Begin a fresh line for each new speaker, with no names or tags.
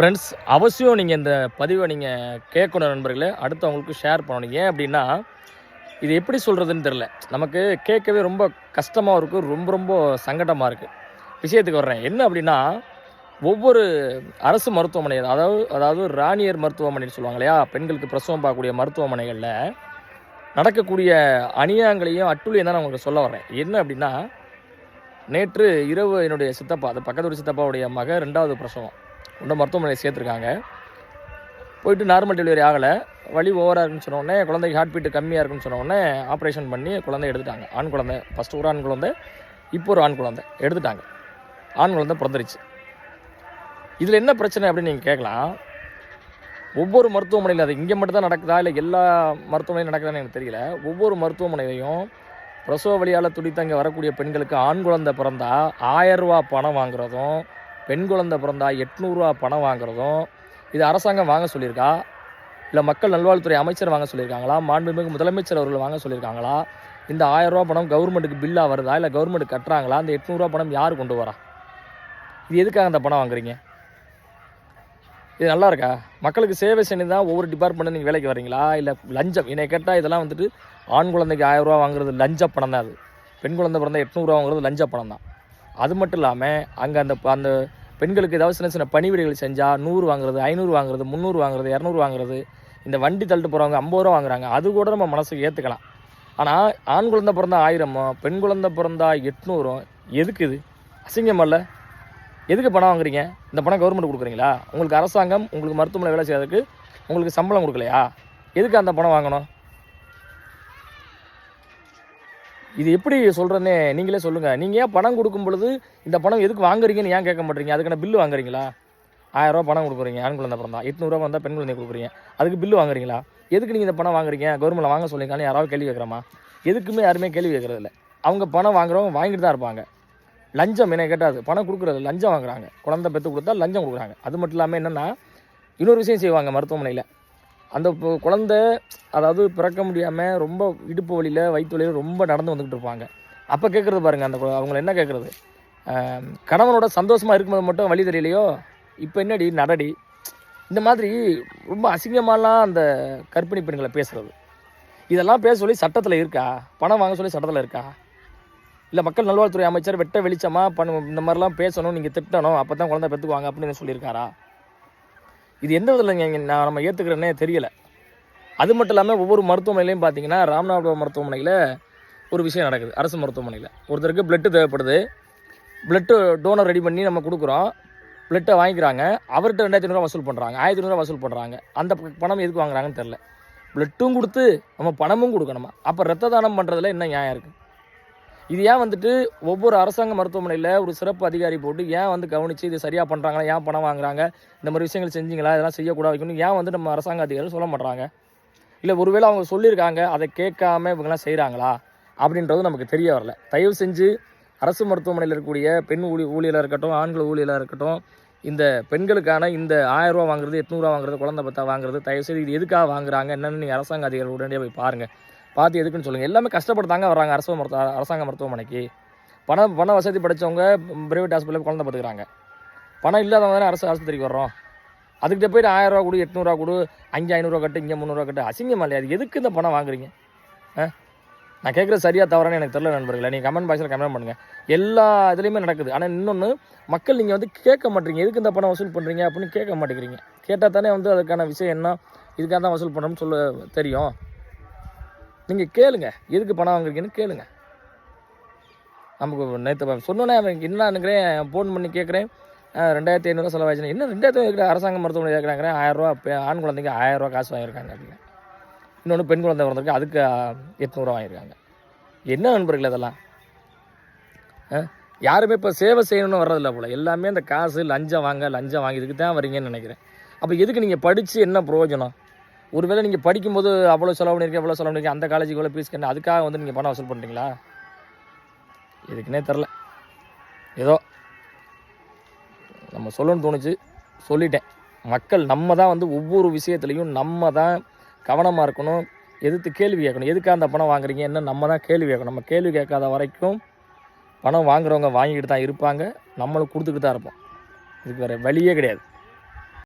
Friends அவசியம் நீங்கள் இந்த பதிவை நீங்கள் கேட்கணும் நண்பர்களே. அடுத்தவங்களுக்கு ஷேர் பண்ணணும். ஏன் அப்படின்னா இது எப்படி சொல்கிறதுன்னு தெரில நமக்கு கேட்கவே ரொம்ப கஷ்டமாக இருக்கும் ரொம்ப ரொம்ப சங்கடமாக இருக்குது விஷயத்துக்கு வர்றேன். என்ன அப்படின்னா ஒவ்வொரு அரசு மருத்துவமனை அதாவது அதாவது ராணியர் மருத்துவமனைன்னு சொல்லுவாங்க இல்லையா? பெண்களுக்கு பிரசவம் பார்க்கக்கூடிய மருத்துவமனைகளில் நடக்கக்கூடிய அநியாயங்களையும் அட்டுழியம் தான் நான் உங்களுக்கு சொல்ல வரேன் என்ன அப்படின்னா நேற்று இரவு என்னுடைய சித்தப்பா அது பக்கத்து வீட்டு சித்தப்பாவுடைய மக ரெண்டாவது பிரசவம். உண்ட மருத்துவமனை சேர்த்துருக்காங்க. போயிட்டு நார்மல் டெலிவரி ஆகலை. வலி ஓவராக இருக்குன்னு சொன்ன உடனே குழந்தைக்கு ஹார்ட் பீட்டு கம்மியாக இருக்குன்னு சொன்ன ஆப்ரேஷன் பண்ணி குழந்தை எடுத்துட்டாங்க. ஆண் குழந்தை ஃபஸ்ட்டு ஒரு ஆண் குழந்தை இப்போ ஒரு ஆண் குழந்தை. எடுத்துட்டாங்க. ஆண் குழந்தை பிறந்துருச்சு. இதில் என்ன பிரச்சனை அப்படின்னு நீங்கள் கேட்கலாம். ஒவ்வொரு மருத்துவமனையில் அது இங்கே மட்டும் தான் நடக்குதா? இல்லை எல்லா மருத்துவமனையும் நடக்குதான்னு எனக்கு தெரியல. ஒவ்வொரு மருத்துவமனையிலையும் பிரசவ வழியால் துடித்தங்க வரக்கூடிய பெண்களுக்கு ஆண் குழந்தை பிறந்தா ஆயிரம் ரூபா பணம் வாங்குறதும் பெண் குழந்தை பிறந்தா எட்நூறுரூவா பணம் வாங்குறதும் இது அரசாங்கம் வாங்க சொல்லியிருக்கா? இல்லை மக்கள் நல்வாழ்வுத்துறை அமைச்சர் வாங்க சொல்லியிருக்காங்களா? மாண்புமிகு முதலமைச்சர் அவர்கள் வாங்க சொல்லியிருக்காங்களா? இந்த ஆயிரம் பணம் கவர்மெண்ட்டுக்கு பில்லாக வருதா? இல்லை கவர்மெண்ட் கட்டுறாங்களா? அந்த எட்நூறுரூவா பணம் யார் கொண்டு வரா? இது எதுக்காக அந்த பணம் வாங்குறீங்க? இது நல்லா இருக்கா? மக்களுக்கு சேவை செஞ்சு தான் ஒவ்வொரு டிபார்ட்மெண்ட்டும் நீங்கள் வேலைக்கு வரீங்களா இல்லை லஞ்சம்? என்னை கேட்டால் இதெல்லாம் வந்துட்டு ஆண் குழந்தைக்கு ஆயிரரூவா வாங்குறது லஞ்ச பணம் தான் அது. பெண் குழந்தை பிறந்தா எட்நூறுரூவா வாங்குறது லஞ்ச பணம் தான் அது மட்டும் இல்லாமல் அங்கே அந்த அந்த பெண்களுக்கு ஏதாவது சின்ன சின்ன பணிவிடைகள் செஞ்சால் நூறு வாங்குறது ஐநூறு வாங்குறது முந்நூறு வாங்குறது இரநூறு வாங்குறது இந்த வண்டி தள்ளிட்டு போகிறவங்க ஐம்பது ரூபா வாங்குறாங்க. அது கூட நம்ம மனசுக்கு ஏற்றுக்கலாம் ஆனால் ஆண் குழந்தை பிறந்தா ஆயிரமோ பெண் குழந்தை பிறந்தா எட்நூறும் எதுக்கு இது? அசிங்கம் அல்ல. எதுக்கு பணம் வாங்குறீங்க? இந்த பணம் கவர்மெண்ட் கொடுக்குறீங்களா? உங்களுக்கு அரசாங்கம் உங்களுக்கு மருத்துவமனை வேலை செய்யறதுக்கு உங்களுக்கு சம்பளம் கொடுக்கலையா? எதுக்கு அந்த பணம் வாங்கணும்? இது எப்படி சொல்கிறனே நீங்களே சொல்லுங்கள் நீங்கள் ஏன் பணம் கொடுக்கும் பொழுது இந்த பணம் எதுக்கு வாங்குறீங்கன்னு ஏன் கேட்க மாட்டீங்க? அதுக்கான பில்லு வாங்குறீங்களா? ஆயிரரூபா பணம் கொடுக்குறீங்க ஆண் குழந்தை பிறந்தா. எட்நூறுரூவா வந்தால் பெண் குழந்தை கொடுக்குறீங்க அதுக்கு பில்லு வாங்குறீங்களா? எதுக்கு நீங்கள் இந்த பணம் வாங்குறீங்க? கவர்மெண்ட்டில் வாங்க சொல்லியிருக்காங்க யாராவது கேள்வி கேட்குறமா? எதுக்குமே யாருமே கேள்வி கேட்குறது இல்லை அவங்க பணம் வாங்குறவங்க வாங்கிட்டு தான் இருப்பாங்க. லஞ்சம் என்ன கேட்டாது. பணம் கொடுக்குறது லஞ்சம் வாங்குறாங்க. குழந்தை பெற்று கொடுத்தா லஞ்சம் கொடுக்குறாங்க. அது மட்டும் இல்லாமல் என்னென்னா இன்னொரு விஷயம் செய்வாங்க மருத்துவமனையில். அந்த பொ- குழந்தை அதாவது பிறக்க முடியாமல் ரொம்ப இடுப்பு வழியில் வயிற்று வழியில் ரொம்ப நடந்து வந்துக்கிட்டு இருப்பாங்க. அப்போ கேட்குறது பாருங்கள் அந்த கு- அவங்கள என்ன கேட்குறது கணவனோட சந்தோஷமாக இருக்கும்போது மட்டும் வழி தெரியலையோ? இப்போ என்னடி நடடி? இந்த மாதிரி ரொம்ப அசிங்கமாலாம் அந்த கற்பிணி பெண்களை பேசுகிறது இதெல்லாம் பேச சொல்லி சட்டத்தில் இருக்கா? பணம் வாங்க சொல்லி சட்டத்தில் இருக்கா? இல்லை மக்கள் நல்வாழ்வுத்துறை அமைச்சர் வெட்ட வெளிச்சமாக பண்ண இந்த மாதிரிலாம் பேசணும் நீங்கள் திட்டணும் அப்போ தான் குழந்தை பெற்றுக்குவாங்க அப்படின்னு சொல்லியிருக்காரா? இது எந்த விதத்தில் நான் நம்ம ஏற்றுக்கிறேன்னே தெரியலை. அது மட்டும் இல்லாமல் ஒவ்வொரு மருத்துவமனையிலையும் பார்த்தீங்கன்னா ராமநாதபுரம் மருத்துவமனையில் ஒரு விஷயம் நடக்குது. அரசு மருத்துவமனையில். ஒருத்தருக்கு பிளட்டு தேவைப்படுது. பிளட்டு டோனர் ரெடி பண்ணி நம்ம கொடுக்குறோம். பிளட்டை வாங்கிக்கிறாங்க. அவர்கிட்ட ரெண்டாயிரத்தி ஐநூறுவா வசூல் பண்ணுறாங்க ஆயிரத்தி ஐநூறுரூவா வசூல் பண்ணுறாங்க அந்த ப- பணம் எதுக்கு வாங்குறாங்கன்னு தெரில பிளட்டும் கொடுத்து நம்ம பணமும் கொடுக்கணுமா? அப்போ ரத்த தானம் பண்ணுறதுல என்ன நியாயம் இருக்குது இது ஏன் வந்துட்டு ஒவ்வொரு அரசாங்க மருத்துவமனையில் ஒரு சிறப்பு அதிகாரி போட்டு ஏன் வந்து கவனித்து இது சரியாக பண்ணுறாங்களா ஏன் பணம் வாங்குறாங்க இந்த மாதிரி விஷயங்கள் செஞ்சீங்களா இதெல்லாம் செய்யக்கூடாது வைக்கணும் ஏன் வந்து நம்ம அரசாங்க அதிகாரிகள் சொல்ல மாட்டாங்க இல்லை ஒருவேளை அவங்க சொல்லியிருக்காங்க அதை கேட்காம இவங்கெல்லாம் செய்கிறாங்களா அப்படின்றது நமக்கு தெரிய வரல. தயவு செஞ்சு அரசு மருத்துவமனையில் இருக்கக்கூடிய பெண் ஊழி ஊழியராக இருக்கட்டும் ஆண்கள் ஊழியராக இருக்கட்டும் இந்த பெண்களுக்கான இந்த ஆயிரம் வாங்குறது எட்நூறுவா வாங்குறது குழந்தை பத்தா வாங்குறது தயவு செய்து இது எதுக்காக வாங்குறாங்க என்னென்னு நீங்கள் அரசாங்க அதிகாரிகள் உடனடியாக போய் பாருங்கள் பார்த்து எதுக்குன்னு சொல்லுங்கள் எல்லாமே கஷ்டப்படுத்தாங்க வராங்க அரசு மருத்துவ அரசாங்க மருத்துவமனைக்கு. பணம் பண வசதி படைச்சவங்க பிரைவேட் ஹாஸ்பிட்டலில் குழந்தை பார்த்துக்கிறாங்க பணம் இல்லாதவங்க தானே அரசு ஆஸ்பத்திரிக்கு வர்றோம். அதுக்கிட்ட போயிட்டு ஆயிரம் ரூபா கொடு எட்நூறுவா கொடு அங்கே ஐநூறுரூவா கட்டு இங்கே முந்நூறுவா கட்டு. அசிங்கம் இல்லையா? அது எதுக்கு இந்த பணம் வாங்குறீங்க? ஆ? நான் கேட்குறது சரியாக தவறானு எனக்கு தெரியல நண்பர்களே. நீங்கள் கமெண்ட் பாக்ஸில் கமெண்ட் பண்ணுங்கள் எல்லா இதுலேயுமே நடக்குது. ஆனால் இன்னொன்று மக்கள் நீங்கள் வந்து கேட்க மாட்டீங்க எதுக்கு இந்த பணம் வசூல் பண்ணுறீங்க அப்படின்னு கேட்க மாட்டேங்கிறீங்க. கேட்டால் தானே வந்து அதுக்கான விஷயம் என்ன இதுக்காக தான் வசூல் பண்ணுறோம்னு சொல்ல தெரியும். நீங்கள் கேளுங்க. எதுக்கு பணம் வாங்குறீங்கன்னு கேளுங்க. நமக்கு நேற்று சொன்னோன்னே அவன் என்ன நினைக்கிறேன்? ஃபோன் பண்ணி கேட்குறேன். ரெண்டாயிரத்தி ஐநூறுவா செலவாச்சுன்னு என்ன ரெண்டாயிரத்தி ஐநூறு அரசாங்க மருத்துவமனை கேட்குறாங்க. ஆயிரரூவா ஆண் குழந்தைக்கு ஆயிரரூவா காசு வாங்கியிருக்காங்க அப்படின்னு. இன்னொன்று பெண் குழந்தை பிறந்திருக்கு. அதுக்கு எட்நூறுவா வாங்கியிருக்காங்க. என்ன நண்பர்கள் இதெல்லாம்? ஆ? யாருமே இப்போ சேவை செய்யணும்னு வர்றதில்ல போல். எல்லாமே அந்த காசு லஞ்சம் வாங்க லஞ்சம் வாங்கி இதுக்கு தான் வரீங்கன்னு நினைக்கிறேன். அப்போ எதுக்கு நீங்கள் படித்து என்ன பிரயோஜனம்? ஒருவேளை நீங்கள் படிக்கும்போது அவ்வளோ செலவு பண்ணியிருக்கீங்க எவ்வளோ செலவு பண்ணிருக்கீங்க அந்த காலேஜுக்கு இவ்வளோ ஃபீஸ் கண்ணு அதுக்காக வந்து நீங்கள் பணம் வசூல் பண்ணுறீங்களா இதுக்குன்னே தெரில ஏதோ நம்ம சொல்லணும்னு தோணுச்சு. சொல்லிட்டேன். மக்கள் நம்ம தான் வந்து ஒவ்வொரு விஷயத்துலையும் நம்ம தான் கவனமாக இருக்கணும். எதிர்த்து கேள்வி கேட்கணும். எதுக்காக அந்த பணம் வாங்குறீங்க? என்ன நம்ம தான் கேள்வி கேட்கணும். நம்ம கேள்வி கேட்காத வரைக்கும் பணம் வாங்குறவங்க வாங்கிக்கிட்டு தான் இருப்பாங்க. நம்மளும் கொடுத்துக்கிட்டு தான் இருப்போம். இதுக்கு வேறு வழியே கிடையாது.